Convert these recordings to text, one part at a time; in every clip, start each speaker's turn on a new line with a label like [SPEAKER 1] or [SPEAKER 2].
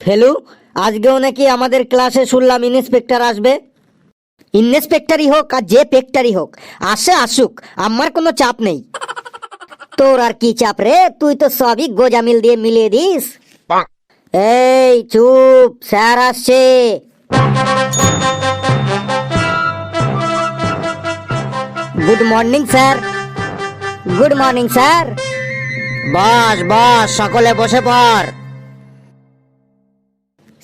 [SPEAKER 1] ফেলু, আজকেও নাকি আমাদের ক্লাসে শুনলাম ইন্সপেক্টর আসবে। ইন্সপেক্টরই হোক আর যে পেক্টরই হোক, আসে আসুক, আমার কোনো চাপ নেই। তোর আর কি চাপ রে? তুই তো সবই গোজামিল দিয়ে মিলিয়ে দিস। এই, চুপ, স্যার আসছে। Good morning sir good morning sir বস বস, সকলে বসে পড়।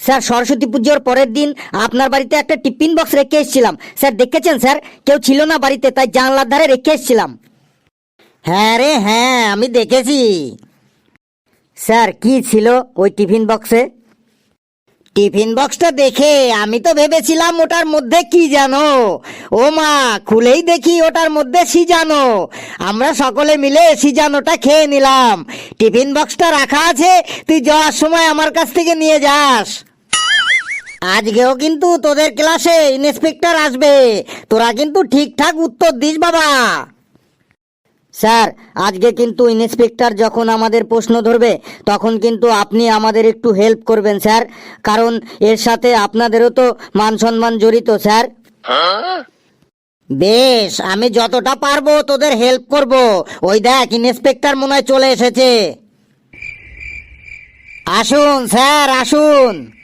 [SPEAKER 1] স্যার, সরস্বতী পুজোর পরের দিন আপনার বাড়িতে একটা টিফিন বক্স রেখে এসেছিলাম। স্যার, দেখেছেন স্যার? কেউ ছিল না বাড়িতে, তাই জানলার ধারে রেখে এসেছিলাম। হ্যাঁ রে হ্যাঁ আমি দেখেছি। স্যার, কি ছিল ওই টিফিন বক্সে? টিফিন বক্সটা দেখে আমি তো ভেবেছিলাম ওটার মধ্যে কি জানো? ও মা, খুলেই দেখি ওটার মধ্যে সিজানো আমরা সকলে মিলে সিজানোটা খেয়ে নিলাম। টিফিন বক্সটা রাখা আছে, তুই যাওয়ার সময় আমার কাছ থেকে নিয়ে যাস। আজকেও কিন্তু তোদের ক্লাসে ইন্সপেক্টর আসবে। তোরা কিন্তু ঠিকঠাক উত্তর দিস, বাবা। স্যার, আজকে কিন্তু ইন্সপেক্টর যখন আমাদের প্রশ্ন ধরবে, তখন কিন্তু আপনি আমাদের একটু হেল্প করবেন, স্যার। কারণ এর সাথে আপনাদেরও তো মান সম্মান জড়িত, স্যার। বেশ, আমি যতটা পারব তোদের হেল্প করব। ওই দেখ, ইন্সপেক্টর মনে হয় চলে এসেছে। আসুন, স্যার, আসুন।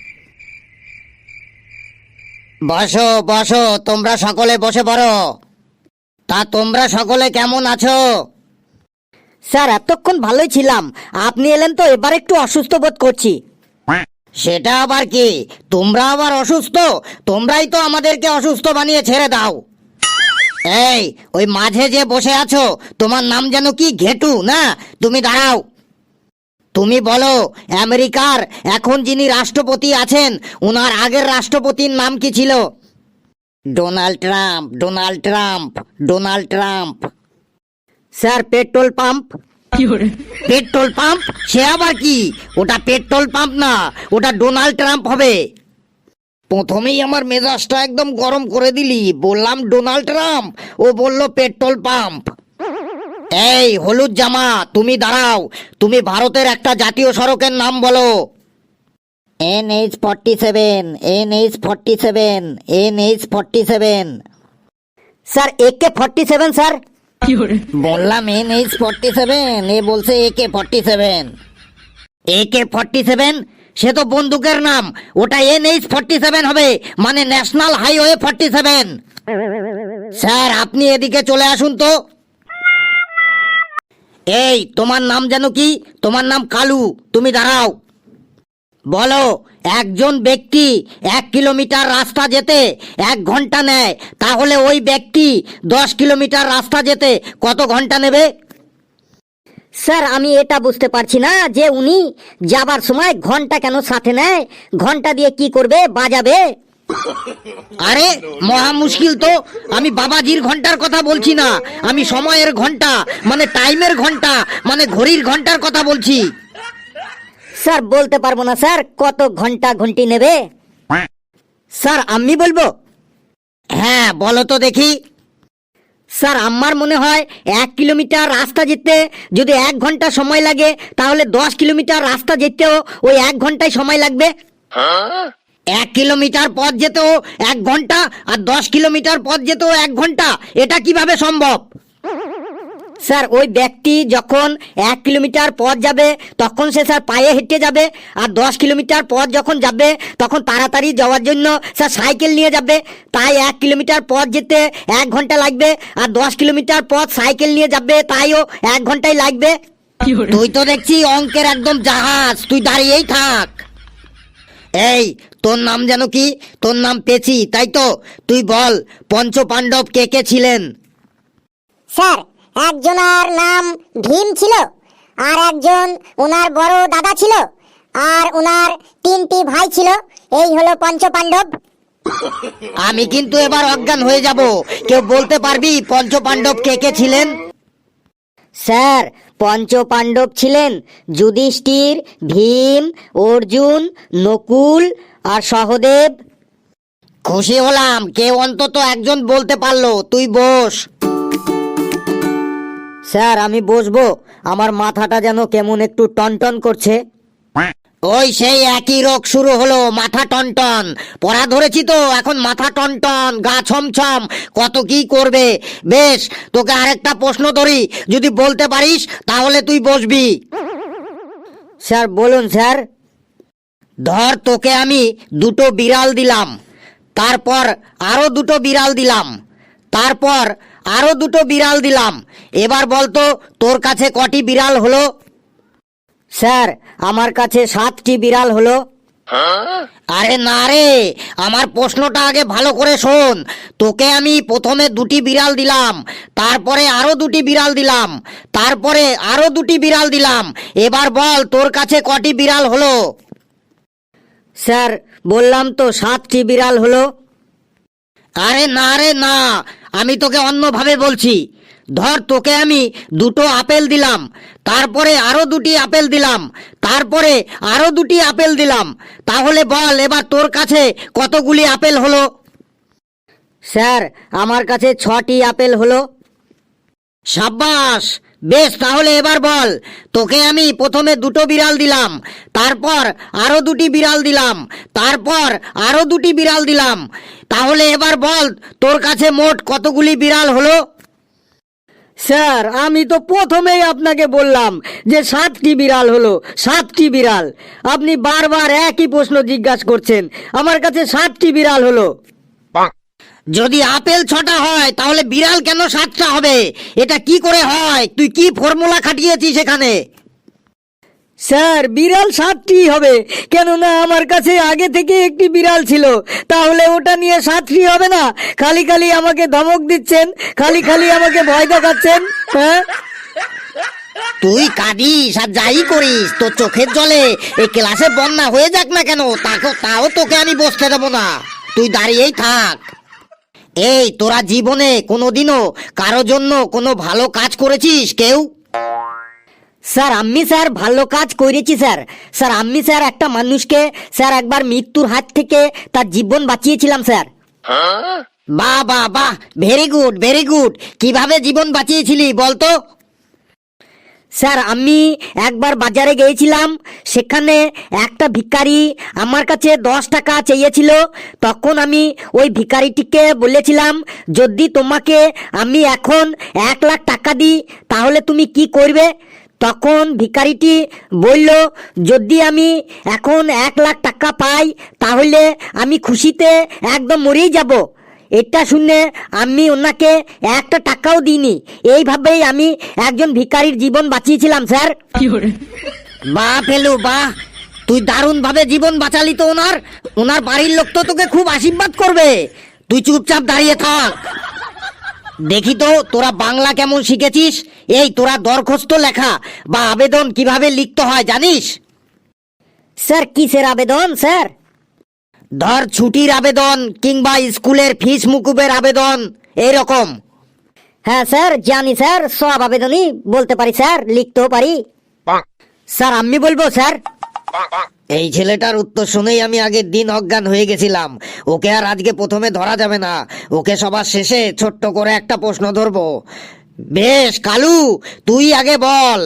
[SPEAKER 1] বসো বসো তোমরা সকলে বসে পড়ো। তা তোমরা সকলে কেমন আছো? স্যার এতক্ষণ ভালোই ছিলাম। আপনি এলেন তো এবার একটু অসুস্থ বোধ করছি। সেটা আবার কি? তোমরা আবার অসুস্থ? তোমরাই তো আমাদেরকে অসুস্থ বানিয়ে ছেড়ে দাও। এই ওই মাঝে যে বসে আছো তোমার নাম যেন কি? ঘেটু না? তুমি দাঁড়াও। তুমি বলো আমেরিকার এখন যিনি রাষ্ট্রপতি আছেন ওনার আগের রাষ্ট্রপতির নাম কি ছিল? Donald Trump Donald Trump Donald Trump. Sir petrol pump? Petrol pump? সে আবার কি? ওটা পেট্রোল পাম্প না ওটা ডোনাল্ড ট্রাম্প হবে। প্রথমেই আমার মেজাজটা একদম গরম করে দিলি বললাম ডোনাল্ড ট্রাম্প ও বলল পেট্রোল পাম্প। এই হলুদ জামা তুমি দাঁড়াও। তুমি ভারতের একটা জাতীয় সড়কের নাম বলো। N H forty seven N H forty seven N H forty seven. Sir A K forty seven sir? বললাম এন এইচ ফর্টি সেভেন এ বলছে A K forty seven. A K forty seven? সে তো বন্দুকের নাম। ওটা এন এইচ ফর্টি সেভেন হবে মানে national highway forty seven. Sir আপনি এদিকে চলে আসুন তো। এই, তোমার নাম যেন কি? তোমার নাম কালু। তুমি দাঁড়াও। বলো, একজন ব্যক্তি এক কিলোমিটার রাস্তা যেতে এক ঘণ্টা নেয়, তাহলে ওই ব্যক্তি দশ কিলোমিটার রাস্তা যেতে কত ঘণ্টা নেবে? স্যার, আমি এটা বুঝতে পারছি না যে উনি যাবার সময় ঘণ্টা কেন সাথে নেয়? ঘণ্টা দিয়ে কি করবে? বাজাবে? আরে মহা মুশকিল তো। আমি বাবাজির ঘণ্টার কথা বলছি না। আমি সময়ের ঘণ্টা মানে টাইমের ঘণ্টা মানে ঘড়ির ঘণ্টার কথা বলছি। স্যার বলতে পারব না স্যার। কত ঘণ্টা ঘন্টি নেবে? স্যার আমি বলব? হ্যাঁ বলো তো দেখি। স্যার আমার মনে হয় এক কিলোমিটার রাস্তা যেতে যদি এক ঘণ্টা সময় লাগে তাহলে দশ কিলোমিটার রাস্তা যেতেও ওই এক ঘন্টায় সময় লাগবে। এক কিলোমিটার পথ যেতেও এক ঘণ্টা আর দশ কিলোমিটার পথ যেতেও এক ঘণ্টা। এটা কীভাবে সম্ভব? স্যার ওই ব্যক্তি যখন এক কিলোমিটার পথ যাবে তখন সে স্যার পায়ে হেঁটে যাবে আর দশ কিলোমিটার পথ যখন যাবে তখন তাড়াতাড়ি যাওয়ার জন্য স্যার সাইকেল নিয়ে যাবে। তাই এক কিলোমিটার পথ যেতে এক ঘণ্টা লাগবে আর দশ কিলোমিটার পথ সাইকেল নিয়ে যাবে তাইও এক ঘন্টাই লাগবে। তুই তো দেখছি অঙ্কের একদম জাহাজ। তুই দাঁড়িয়েই থাক। এই তোর নাম যেন কি? তোর নাম পেছি তাই তো? তুই বল পঞ্চ পাণ্ডব কে কে ছিলেন?
[SPEAKER 2] স্যার একজনের নাম ভীম ছিল আর একজন ওনার বড় দাদা ছিল আর ওনার তিনটি ভাই ছিল এই হলো পঞ্চ পাণ্ডব
[SPEAKER 1] আমি কিন্তু এবার অজ্ঞান হয়ে যাব। কেউ বলতে পারবি পঞ্চ পাণ্ডব কে কে ছিলেন? স্যার পঞ্চ পাণ্ডব ছিলেন যুধিষ্ঠির, ভীম, অর্জুন, নকুল আর সহদেব। খুশি হলাম, কেউ অন্তত একজন বলতে পারল, তুই বস। স্যার, আমি বসবো, আমার মাথাটা যেন কেমন একটু টনটন করছে। ওই সেই একই রোগ শুরু হলো, মাথা টনটন। পড়া ধরেছি তো, এখন মাথা টনটন, গা ছমছম, কত কি করবে? বেশ, তোকে আরেকটা প্রশ্ন ধরি, যদি বলতে পারিস, তাহলে তুই বসবি। স্যার, বলুন স্যার। ধর, তোকে আমি দুটো বিড়াল দিলাম। তারপর আরও দুটো বিড়াল দিলাম। তারপর আরও দুটো বিড়াল দিলাম। এবার বলতো, তোর কাছে কটি বিড়াল হলো? স্যার, আমার কাছে সাতটি বিড়াল হলো। আরে না রে, আমার প্রশ্নটা আগে ভালো করে শোন। তোকে আমি প্রথমে দুটি বিড়াল দিলাম, তারপরে আরও দুটি বিড়াল দিলাম, তারপরে আরও দুটি বিড়াল দিলাম। এবার বল, তোর কাছে কটি বিড়াল হলো? স্যার, বললাম তো সাতটি বিড়াল হলো। আরে না রে, না, আমি তোকে অন্যভাবে বলছি। ধর তোকে আমি দুটো আপেল দিলাম, তারপরে আরও দুটি আপেল দিলাম, তারপরে আরও দুটি আপেল দিলাম। তাহলে বল, এবার তোর কাছে কতগুলি আপেল হলো? স্যার, আমার কাছে ছটি আপেল হলো। সাব্বাস, বেশ, তাহলে এবার বল, তোকে আমি প্রথমে দুটো বিড়াল দিলাম, তারপর আরও দুটি বিড়াল দিলাম, তারপর আরও দুটি বিড়াল দিলাম। তাহলে এবার বল, তোর কাছে মোট কতগুলি বিড়াল হলো? স্যার আমি তো প্রথমেই আপনাকে বললাম যে সাতটি বিড়াল হলো সাতটি বিড়াল। আপনি বারবার একই প্রশ্ন জিজ্ঞাসা করছেন আমার কাছে সাতটি বিড়াল হলো? যদি আপেল ছটা হয় তাহলে বিড়াল কেন সাতটা হবে? এটা কি করে হয়? তুই কি ফর্মুলা খাটিয়েছিস এখানে? স্যার, বিড়াল সাতটি হবে। কেননা আমার কাছে আগে থেকে একটি বিড়াল ছিল। তাহলে ওটা নিয়ে সাতটি হবে না। খালি খালি আমাকে ধমক দিচ্ছেন। খালি খালি আমাকে ভয় দেখাচ্ছেন। হ্যাঁ? তুই কাঁদিস আর যাই করিস, তোর চোখের জলে এই ক্লাসে বন্যা হয়ে যাক না কেন, তাকে, তাও তোকে আমি বসতে দেবো না। তুই দাঁড়িয়েই থাক। এই, তোরা জীবনে কোনোদিনও কারও জন্য কোনো ভালো কাজ করেছিস, কেউ? স্যার, আমি স্যার ভালো কাজ করেছি, স্যার। স্যার, আমি স্যার একটা মানুষকে, স্যার, একবার মৃত্যুর হাত থেকে তার জীবন বাঁচিয়েছিলাম, স্যার। বাহ বাহ বাহ। ভেরি গুড ভেরি গুড কীভাবে জীবন বাঁচিয়েছিলি, বলতো? স্যার, আমি একবার বাজারে গিয়েছিলাম, সেখানে একটা ভিখারি আমার কাছে দশ টাকা চেয়েছিল। তখন আমি ওই ভিকারিটিকে বলেছিলাম, যদি তোমাকে আমি এখন এক লাখ টাকা দিই, তাহলে তুমি কি করবে? তখন ভিকারিটি বলল যদি আমি এখন এক লাখ টাকা পাই তাহলে আমি খুশিতে একদম মরেই যাব। এটা শুনে আমি ওনাকে একটা টাকাও দিইনি। এইভাবেই আমি একজন ভিখারির জীবন বাঁচিয়েছিলাম স্যার। বাহ ফেলু বাহ তুই দারুণ ভাবে জীবন বাঁচালি তো ওনার। ওনার বাড়ির লোক তো তোকে খুব আশীর্বাদ করবে। তুই চুপচাপ দাঁড়িয়ে থাক। দেখি তো তোরা বাংলা কেমন শিখেছিস? এই তোরা দরখাস্ত লেখা বা আবেদন কীভাবে লিখতে হয় জানিস? স্যার কিসের আবেদন স্যার? ধর ছুটির আবেদন কিংবা স্কুলের ফিস মুকুবের আবেদন এরকম হ্যাঁ স্যার জানি স্যার সব আবেদনই বলতে পারি স্যার লিখতেও পারি। স্যার আমি বলব স্যার। এই ছেলেটার উত্তর শুনেই আমি আগের দিন অজ্ঞান হয়ে গেছিলাম। ওকে আর আজকে প্রথমে ধরা যাবে না। ওকে সবার শেষে ছোট্ট করে একটা প্রশ্ন ধরবো। বেশ কালু তুই আগে বল।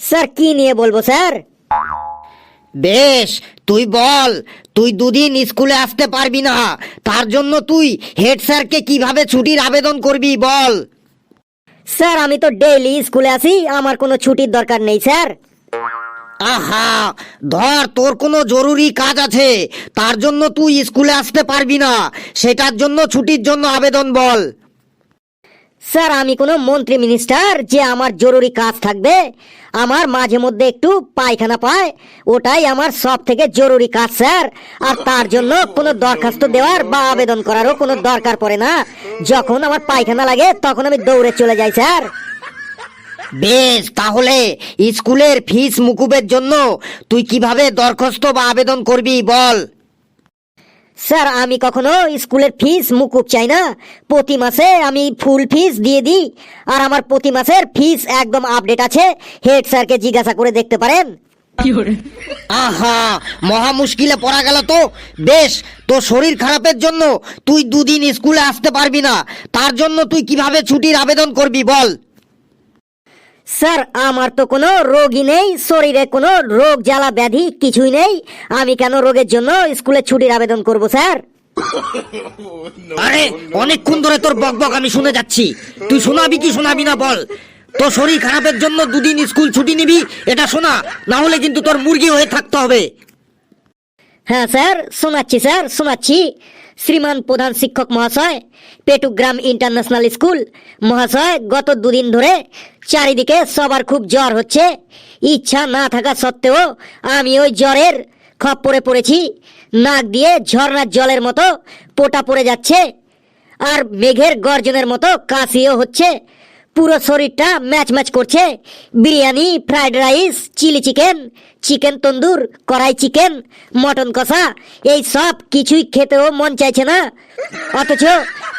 [SPEAKER 1] স্যার কি নিয়ে বলব স্যার? বেশ তুই বল তুই দুদিন স্কুলে আসতে পারবি না তার জন্য তুই হেড স্যারকে কীভাবে ছুটির আবেদন করবি বল। স্যার আমি তো ডেইলি স্কুলে আসি আমার কোনো ছুটির দরকার নেই স্যার। আহা ধর তোর কোনো জরুরি কাজ আছে তার জন্য তুই স্কুলে আসতে পারবি না সেটার জন্য ছুটির জন্য আবেদন বল। স্যার, আমি কোনো মন্ত্রী মিনিস্টার যে আমার জরুরি কাজ থাকবে, আমার মাঝে মধ্যে একটু পায়খানা পায়, ওটাই আমার সব থেকে জরুরি কাজ, স্যার। আর তার জন্য কোনো দরখাস্ত দেওয়ার বা আবেদন করারও কোনো দরকার পড়ে না। যখন আমার পায়খানা লাগে, তখন আমি দৌড়ে চলে যাই, স্যার। বেশ, তাহলে স্কুলের ফিস মুকুবের জন্য তুই কীভাবে দরখাস্ত বা আবেদন করবি, বল। স্যার আমি কখনো স্কুলের ফিস মুকুব চাই না। প্রতি মাসে আমি ফুল ফিস দিয়ে দিই। আর আমার প্রতি মাসের ফিস একদম আপডেট আছে। হেড স্যারকে জিজ্ঞাসা করে দেখতে পারেন। আহা মহা মুশকিলে পড়া গেল তো। বেশ তোর শরীর খারাপের জন্য তুই দুদিন স্কুলে আসতে পারবি না। তার জন্য তুই কীভাবে ছুটির আবেদন করবি বল। স্যার আমার তো কোনো রোগই নেই শরীরে কোনো রোগ জ্বালা ব্যাধি কিছুই নেই। আমি কেন রোগের জন্য স্কুলে ছুটির আবেদন করব স্যার? আরে অনেকক্ষণ ধরে তোর বকবক আমি শুনে যাচ্ছি। তুই শোনাবি কি শোনাবি না বল। তোর শরীর খারাপের জন্য দুদিন স্কুল ছুটি নিবি এটা শোনা। না হলে কিন্তু তোর মুরগি হয়ে থাকতে হবে। হ্যাঁ স্যার শোনাচ্ছি স্যার শোনাচ্ছি। শ্রীমান প্রধান শিক্ষক মহাশয়, পেটুগ্রাম ইন্টারন্যাশনাল স্কুল। মহাশয়, গত দুদিন ধরে চারিদিকে সবার খুব জ্বর হচ্ছে। ইচ্ছা না থাকা সত্ত্বেও আমি ওই জ্বরের খপ্পরে পড়েছি। নাক দিয়ে ঝর্নার জলের মতো পোটা পড়ে যাচ্ছে। আর মেঘের গর্জনের মতো কাশিও হচ্ছে। পুরো শরীরটা ম্যাচ ম্যাচ করছে। Biryani, fried rice, chilli chicken chicken tandoor, kadai chicken, mutton কষা, এই সব কিছুই খেতেও মন চাইছে না। অথচ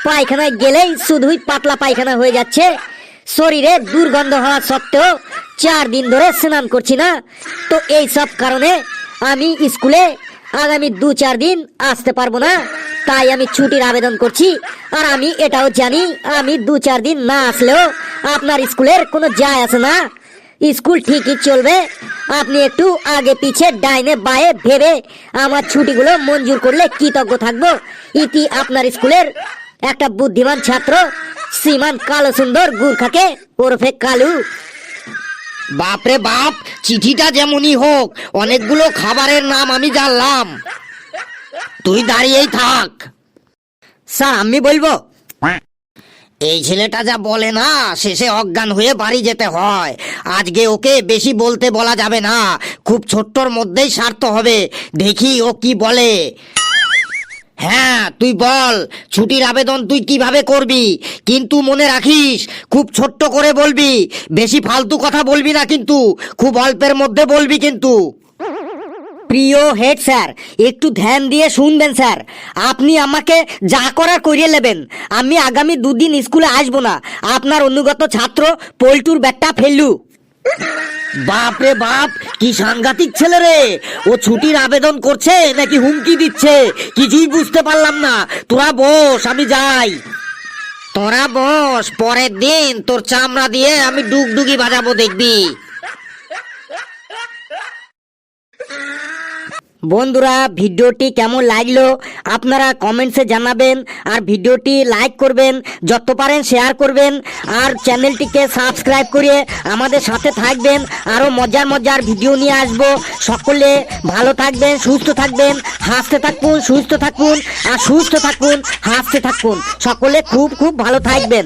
[SPEAKER 1] পায়খানায় গেলেই শুধুই পাতলা পায়খানা হয়ে যাচ্ছে। শরীরে দুর্গন্ধ হওয়া সত্ত্বেও চার দিন ধরে স্নান করছি না। তো এই সব কারণে আমি স্কুলে আগামী দু চার দিন আসতে পারব না। তাই আমি ছুটির আবেদন করছি। আর আমি এটাও জানি, আমি দু চার দিন না আসলেও আপনার স্কুলের কোনো যায় আসে না। স্কুল ঠিকই চলবে। আপনি একটু আগে পিছে ডাইনে বায়ে ভেবে আমার ছুটিগুলো মঞ্জুর করলে কৃতজ্ঞ থাকব। ইতি আপনার স্কুলের একটা বুদ্ধিমান ছাত্র, শ্রীমান কালো সুন্দর গুর্খাকে, ওরফে কালু। বাপরে বাপ, চিঠিটা যেমনই হোক, অনেকগুলো খাবারের নাম আমি জানলাম। তুই দাঁড়িয়েই থাক। স্যার, আমি বলব, এই ছেলেটা যা বলে না, শেষে অজ্ঞান হয়ে বাড়ি যেতে হয়। আজকে ওকে বেশি বলতে বলা যাবে না। খুব ছোট্টর মধ্যেই সারতে হবে। দেখি ও কি বলে। হ্যাঁ তুই বল, ছুটির আবেদন তুই কীভাবে করবি? কিন্তু মনে রাখিস, খুব ছোট্ট করে বলবি। বেশি ফালতু কথা বলবি না কিন্তু, খুব অল্পের মধ্যে বলবি কিন্তু। প্রিয় হেড স্যার একটু ধ্যান দিয়ে শুনবেন স্যার। আপনি আমাকে যা করার করিয়ে নেবেন। আমি আগামী দুদিন স্কুলে আসব না। আপনার অনুগত ছাত্র পল্টুর ব্যাটটা ফেললু। বাপ রে বাপ কি সাংঘাতিক ছেলে রে। ও ছুটির আবেদন করছে নাকি হুমকি দিচ্ছে? কিছুই বুঝতে পারলাম না। তোরা বস আমি যাই। তোরা বস পরের দিন তোর চামড়া দিয়ে আমি ডুগডুগি বাজাবো দেখবি। বন্ধুরা, ভিডিওটি কেমন লাগল আপনারা কমেন্টসে জানাবেন আর ভিডিওটি লাইক করবেন, যত পারেন শেয়ার করবেন আর চ্যানেলটিকে সাবস্ক্রাইব করে আমাদের সাথে থাকবেন। আরও মজার মজার ভিডিও নিয়ে আসব। সকলে ভালো থাকবেন, সুস্থ থাকবেন, হাসতে থাকুন, সুস্থ থাকুন আর সুস্থ থাকুন, হাসতে থাকুন। সকলে খুব খুব ভালো থাকবেন।